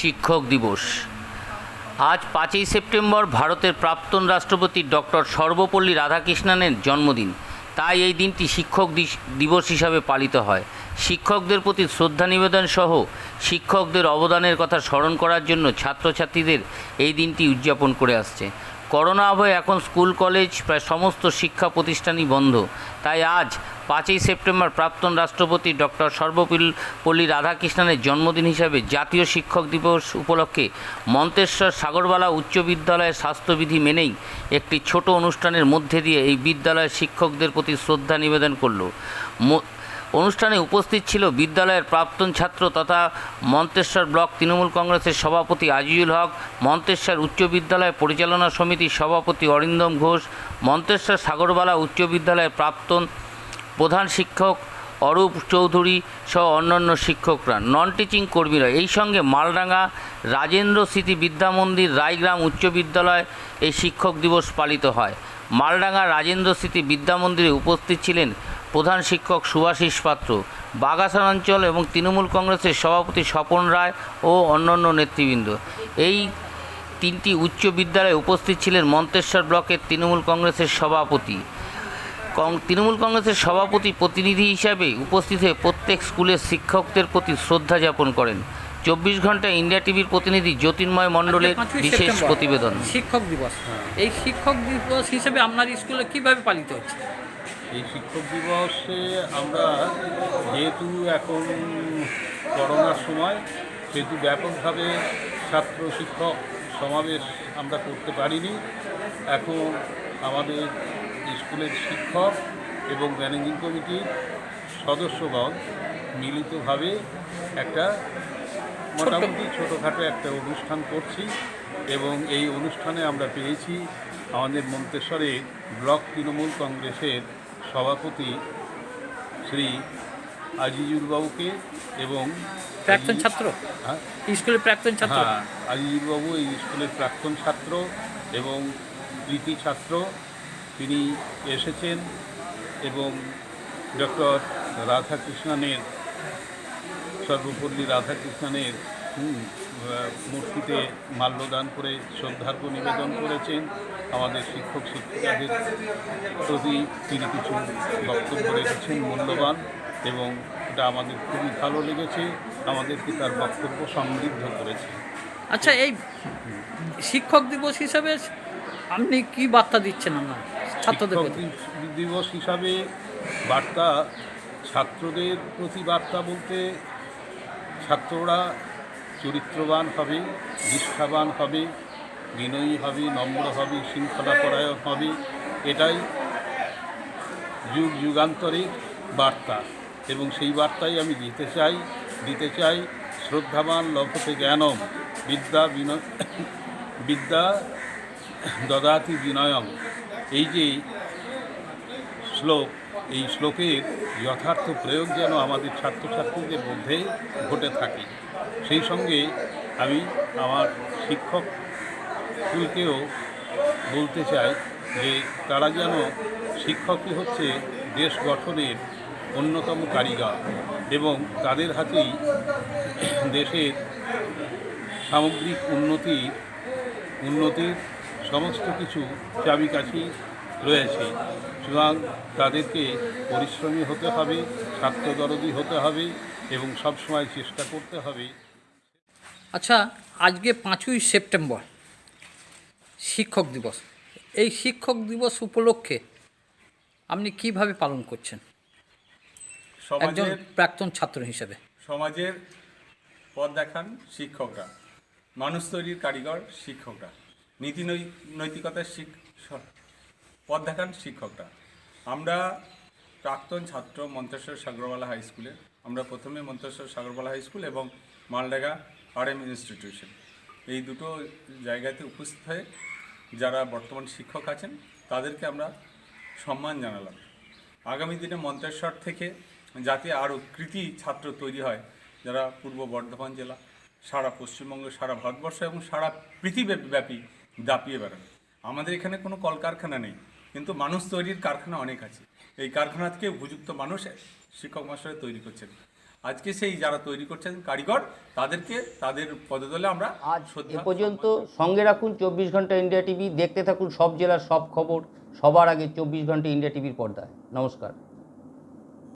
শিক্ষক দিবস। আজ পাঁচই সেপ্টেম্বর ভারতের প্রাক্তন রাষ্ট্রপতি ডক্টর সর্বপল্লী রাধাকৃষ্ণনের জন্মদিন। তাই এই দিনটি শিক্ষক দিবস হিসাবে পালিত হয়। শিক্ষকদের প্রতি শ্রদ্ধা নিবেদন সহ শিক্ষকদের অবদানের কথা স্মরণ করার জন্য ছাত্রছাত্রীদের এই দিনটি উদযাপন করে আসছে। করোনা আবহে এখন স্কুল, কলেজ, প্রায় সমস্ত শিক্ষা প্রতিষ্ঠানই বন্ধ। তাই আজ পাঁচই সেপ্টেম্বর প্রাক্তন রাষ্ট্রপতি ডক্টর সর্বপল্লী রাধাকৃষ্ণনের জন্মদিন হিসাবে জাতীয় শিক্ষক দিবস উপলক্ষে মন্তেশ্বর সাগরবালা উচ্চ বিদ্যালয়ের স্বাস্থ্যবিধি মেনেই একটি ছোট অনুষ্ঠানের মধ্যে দিয়ে এই বিদ্যালয়ের শিক্ষকদের প্রতি শ্রদ্ধা নিবেদন করল। অনুষ্ঠানে উপস্থিত ছিল বিদ্যালয়ের প্রাক্তন ছাত্র তথা মন্তেশ্বর ব্লক তৃণমূল কংগ্রেসের সভাপতি আজিজুল হক, মন্তেশ্বর উচ্চ বিদ্যালয় পরিচালনা সমিতির সভাপতি অরিন্দম ঘোষ, মন্তেশ্বর সাগরবালা উচ্চ বিদ্যালয়ের প্রাক্তন প্রধান শিক্ষক অরূপ চৌধুরী সহ অন্যান্য শিক্ষকরা নন টিচিং কর্মীরা। এই সঙ্গে মালডাঙ্গা রাজেন্দ্র স্মৃতি বিদ্যা মন্দির, রায়গ্রাম উচ্চ বিদ্যালয় এই শিক্ষক দিবস পালিত হয়। মালডাঙ্গা রাজেন্দ্র স্মৃতি বিদ্যা মন্দিরে উপস্থিত ছিলেন প্রধান শিক্ষক সুভাষিস পাত্র বাগাসান অঞ্চল এবং তৃণমূল কংগ্রেসের সভাপতি স্বপন রায় ও অন্যান্য নেতৃবৃন্দ। এই তিনটি উচ্চ বিদ্যালয়ে উপস্থিত ছিলেন মন্তেশ্বর ব্লকের তৃণমূল কংগ্রেসের সভাপতি। তৃণমূল কংগ্রেসের সভাপতি প্রতিনিধি হিসাবে উপস্থিত হয়ে প্রত্যেক স্কুলের শিক্ষকদের প্রতি শ্রদ্ধা জ্ঞাপন করেন। চব্বিশ ঘণ্টা ইন্ডিয়া টিভির প্রতিনিধি জ্যোতির্ময় মণ্ডলের বিশেষ প্রতিবেদন। শিক্ষক দিবস। এই শিক্ষক দিবস হিসেবে আপনার স্কুলে কীভাবে পালিত হচ্ছে? এই শিক্ষক দিবসে আমরা যেহেতু এখন করোনার সময় সেহেতু ব্যাপকভাবে ছাত্র শিক্ষক সমাবেশ আমরা করতে পারিনি। এখন আমাদের স্কুলের শিক্ষক এবং ম্যানেজিং কমিটির সদস্যগণ মিলিতভাবে একটা মোটামুটি ছোটোখাটো একটা অনুষ্ঠান করছি এবং এই অনুষ্ঠানে আমরা পেয়েছি আমাদের মন্তেশ্বরে ব্লক তৃণমূল কংগ্রেসের সভাপতি শ্রী আজিজুল বাবুকে এবং প্রাক্তন ছাত্র? হ্যাঁ? স্কুলের প্রাক্তন ছাত্র? হ্যাঁ আজিজুল বাবু এই স্কুলের প্রাক্তন ছাত্র এবং কৃতি ছাত্র তিনি এসেছেন এবং ডক্টর রাধাকৃষ্ণনের, সর্বপল্লী রাধাকৃষ্ণনের মূর্তিতে মাল্যদান করে শ্রদ্ধার্ঘ্য নিবেদন করেছেন আমাদের শিক্ষক শিক্ষিকাদের প্রতি। তিনি কিছু বক্তব্য রেখেছেন মূল্যবান এবং এটা আমাদের খুবই ভালো লেগেছে। আমাদেরকে তার বক্তব্য সমৃদ্ধ করেছে। আচ্ছা এই শিক্ষক দিবস হিসাবে আপনি কি বার্তা দিচ্ছেন আপনার? ছাত্রদের দিবস হিসাবে বার্তা ছাত্রদের প্রতি বার্তা বলতে ছাত্ররা চরিত্রবান হবে নিষ্ঠাবান হবে বিনয়ী হবে নম্র হবে শৃঙ্খলা শৃঙ্খলাপরায়ণ হবে এটাই যুগ যুগান্তরের বার্তা। এবং সেই বার্তাই আমি দিতে চাই দিতে চাই শ্রদ্ধাবান লভতে জ্ঞানম বিদ্যা বিনয় বিদ্যা দদাতি বিনয়ম। এই যে শ্লোক, এই শ্লোকের যথার্থ প্রয়োগ যেন আমাদের ছাত্রছাত্রীদের মধ্যে ঘটে থাকে। সেই সঙ্গে আমি আমার শিক্ষক স্কুলকেও বলতে চাই যে তারা যেন শিক্ষকই হচ্ছে দেশ গঠনের অন্যতম কারিগর এবং তাদের হাতেই দেশের সামগ্রিক উন্নতি, উন্নতির সমস্ত কিছু চাবিকাঠি রয়েছে। সুতরাং তাদেরকে পরিশ্রমী হতে হবে ছাত্রদরদি হতে হবে এবং সবসময় চেষ্টা করতে হবে। আচ্ছা আজকে পাঁচই সেপ্টেম্বর শিক্ষক দিবস। এই শিক্ষক দিবস উপলক্ষে আপনি কীভাবে পালন করছেন? একজন সমাজের প্রাক্তন ছাত্র হিসেবে। সমাজের পথ দেখান শিক্ষকরা। মানুষ তৈরির কারিগর শিক্ষকরা। নীতি নৈতিকতার শিক পথ দেখান শিক্ষকরা। আমরা প্রাক্তন ছাত্র মন্তেশ্বর সাগরবালা হাই স্কুলে, আমরা প্রথমে মন্তেশ্বর সাগরবালা হাই স্কুল এবং মালডাঙ্গা আর এম ইনস্টিটিউশন। এই দুটো জায়গাতে উপস্থিত হয়ে যারা বর্তমান শিক্ষক আছেন, তাদেরকে আমরা সম্মান জানালাম। আগামী দিনে মন্তেশ্বর থেকে যাতে আরও কৃতি ছাত্র তৈরি হয়, যারা পূর্ব বর্ধমান জেলা, সারা পশ্চিমবঙ্গ, সারা ভারতবর্ষ এবং সারা পৃথিবীব্যাপী দাপিয়ে বেড়ান। আমাদের এখানে কোনো কলকারখানা নেই কিন্তু মানুষ তৈরির কারখানা অনেক আছে। এই কারখানা থেকে উপযুক্ত মানুষ শিক্ষক মাস্টারে তৈরি করছেন। আজকে সেই যারা তৈরি করছেন কারিগর তাদেরকে তাদের পদতলে আমরা আজ এ পর্যন্ত সঙ্গে রাখুন চব্বিশ ঘণ্টা ইন্ডিয়া টিভি দেখতে থাকুন সব জেলার সব খবর সবার আগে চব্বিশ ঘণ্টা ইন্ডিয়া টিভির পর্দায়। নমস্কার।